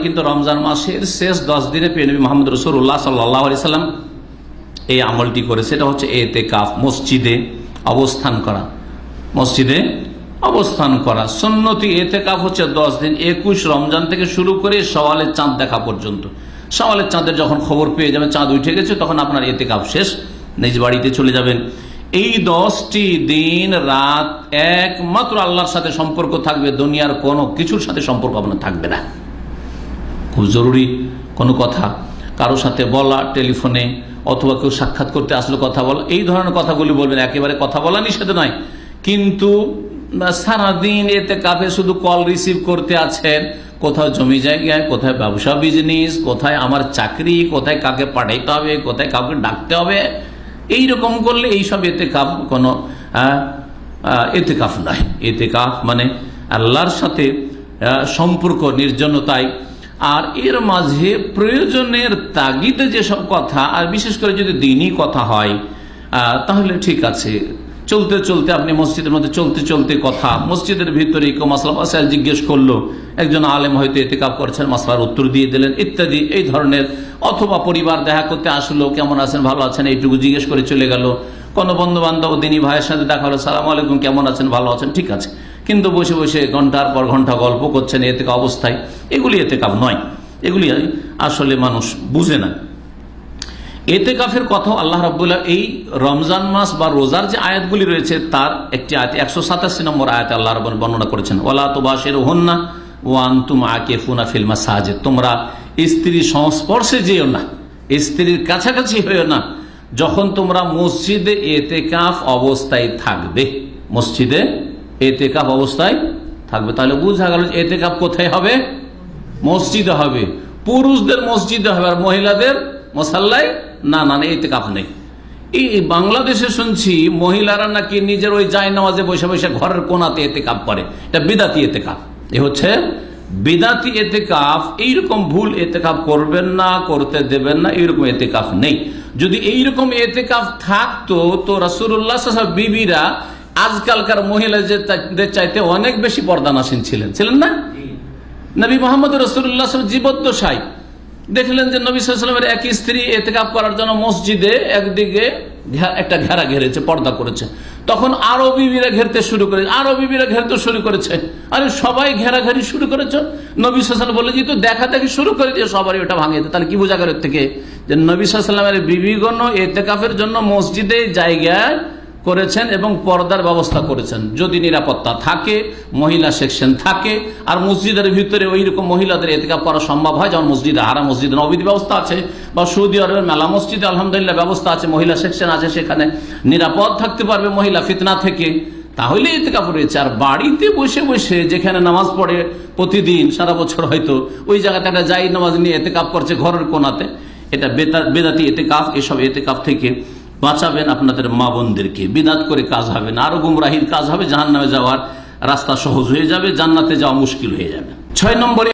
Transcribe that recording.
কিন্তু রমজান মাসের শেষ দশ দিনে পেনবী মোহাম্মদ রসুল্লাহ সাল্লাহ সাল্লাম এই আমলটি করে, সেটা হচ্ছে এতে কাফ মসজিদে অবস্থান করা। মসজিদে অবস্থান করা। সন্নতি এতে কাপ হচ্ছে দশ দিন, একুশ রমজান থেকে শুরু করে সওয়ালের চাঁদ দেখা পর্যন্ত। সওয়ালের চাঁদের যখন খবর পেয়ে যাবেন, চাঁদ উঠে গেছে, তখন আপনার এতে কাপ শেষ, নিজ বাড়িতে চলে যাবেন। এই দশটি দিন রাত একমাত্র আল্লাহর সাথে সম্পর্ক থাকবে, দুনিয়ার কোনো কিছুর সাথে সম্পর্ক আপনার থাকবে না। খুব জরুরি কোনো কথা। কারও সাথে বলা, টেলিফোনে, অথবা কেউ সাক্ষাৎ করতে আসলে কথা বলা, এই ধরনের কথাগুলি বলবেন, একেবারে কথা বলা নিষেধ নয়। কিন্তু সারাদিন এতে কাপে শুধু কল রিসিভ করতে আছেন, কোথাও জমি জায়গায়, কোথায় ব্যবসা বিজনেস কোথায় আমার চাকরি, কোথায় কাকে পাঠাইতে হবে, কোথায় কাউকে ডাকতে হবে এই রকম করলে এইসব এতে কাপ কোনো এতে কাফ নয়। এতে কাফ মানে আল্লাহর সাথে সম্পর্ক, নির্জনতায় আর এর মাঝে প্রয়োজনের তাগিদে যেসব কথা, আর বিশেষ করে যদি দিনই কথা হয় তাহলে ঠিক আছে। চলতে চলতে আপনি মসজিদের মধ্যে চলতে চলতে কথা, মসজিদের ভিতরে কেউ মাসলা মাসাইল জিজ্ঞেস করল, একজন আলেম হয়তো এতে কাপ করছেন, মাসলার উত্তর দিয়ে দিলেন, ইত্যাদি, এই ধরনের, অথবা পরিবার দেখা করতে আসলো, কেমন আছেন, ভালো আছেন, এইটুকু জিজ্ঞেস করে চলে গেল। কোনো বন্ধু বান্ধব দিনী ভাইয়ের সাথে দেখা হলো, সালাম আলাইকুম, কেমন আছেন, ভালো আছেন, ঠিক আছে। কিন্তু বসে বসে ঘণ্টার পর ঘণ্টা গল্প করছেন এতে অবস্থায়। এগুলি এতে কাপ নয়। এগুলি আসলে মানুষ বুঝে না। এতে কাফের কথাও আল্লাহ রাবুল্লাহ এই রমজান মাস বা রোজার যে আয়াতগুলি রয়েছে, তার একটি আয়াত, একশো সাতাশি নম্বর আয়াত আল্লাহ রব বর্ণনা করেছেন ওলা তোবাসের হন্না ও আন্তুম আকে ফুনা ফিল্মা সাহায্যে তোমরা স্ত্রীর সংস্পর্শে যেও না, স্ত্রীর কাছাকাছি হয়েও না, যখন তোমরা মসজিদে এতে কাফ অবস্থায় থাকবে, মসজিদে এতে কাপ অবস্থায় থাকবে। তাহলে বুঝা গেল এতে কাপ কোথায় হবে? মসজিদে হবে। পুরুষদের মসজিদে হবে আর মহিলাদের মশাল্লায় না না না এতে কাপ নেই। এই বাংলাদেশে শুনছি মহিলারা নাকি নিজের ওই জায় নামাজে বসে বসে ঘরের কোনাতে এতে কাপ করে। এটা বিদাতি এতে কাপ এ হচ্ছে বিদাতি এতে কাপ এইরকম ভুল এতে কাপ করবেন না, করতে দেবেন না, এইরকম এতে কাপ নেই। যদি এইরকম এতে কাপ থাকতো, তো রাসুল্লাহ বিবিরা আজকালকার মহিলাদের চাইতে অনেক বেশি পর্দানাসীন ছিলেন। ছিলেন না? নবী মোহাম্মদ রসুল্লাহ জীবদ্দশাই দেখলেন যে নবী সাল্লামের এক স্ত্রী এতেকাপ করার জন্য মসজিদে একদিকে একটা ঘেরা ঘেরেছে পর্দা করেছে। তখন আরও বিবিরা ঘেরতে শুরু করে আরও বিবিরা ঘেরতে শুরু করেছে। আরে সবাই ঘেরাঘেরি শুরু করেছে? নবী সাল বলে যে তো দেখা দেখি শুরু করে দিয়ে সবারই ওটা ভাঙিয়ে তাহলে কি বোঝা গেল থেকে? যে নবী সাল্লামের বিবিগণ এতেকাফের জন্য মসজিদে জায়গায় করেছেন এবং পর্দার ব্যবস্থা করেছেন। যদি নিরাপত্তা থাকে, মহিলা সেকশন থাকে, আর মসজিদের ভিতরে ওই রকম মহিলাদের এতেকাপ করা সম্ভব হয়, যেমন মসজিদে হারা মসজিদে নবীদ ব্যবস্থা আছে, বা সৌদি আরবের মেলা মসজিদে, আলহামদুলিল্লাহ ব্যবস্থা আছে, মহিলা সেকশন আছে সেখানে। নিরাপদ থাকতে পারবে মহিলা ফিতনা থেকে। তাহলে এতেকাপ রয়েছে আর বাড়িতে বসে বসে যেখানে নামাজ পড়ে প্রতিদিন, সারা বছর হয়তো, ওই জায়গাতে একটা যাই নামাজ নিয়ে এতেকাপ করছে ঘরের কোনাতে এটা বেদাতি এতে এতেকাফ, এসব এতেকাফ থেকে বাঁচাবেন আপনাদের মা বোনদেরকে। বিদাত করে কাজ হবে না। আরও গুমরাহির কাজ হবে, জাহান্নামে যাওয়ার রাস্তা সহজ হয়ে যাবে, জান্নাতে যাওয়া মুশকিল হয়ে যাবে। ছয় নম্বরে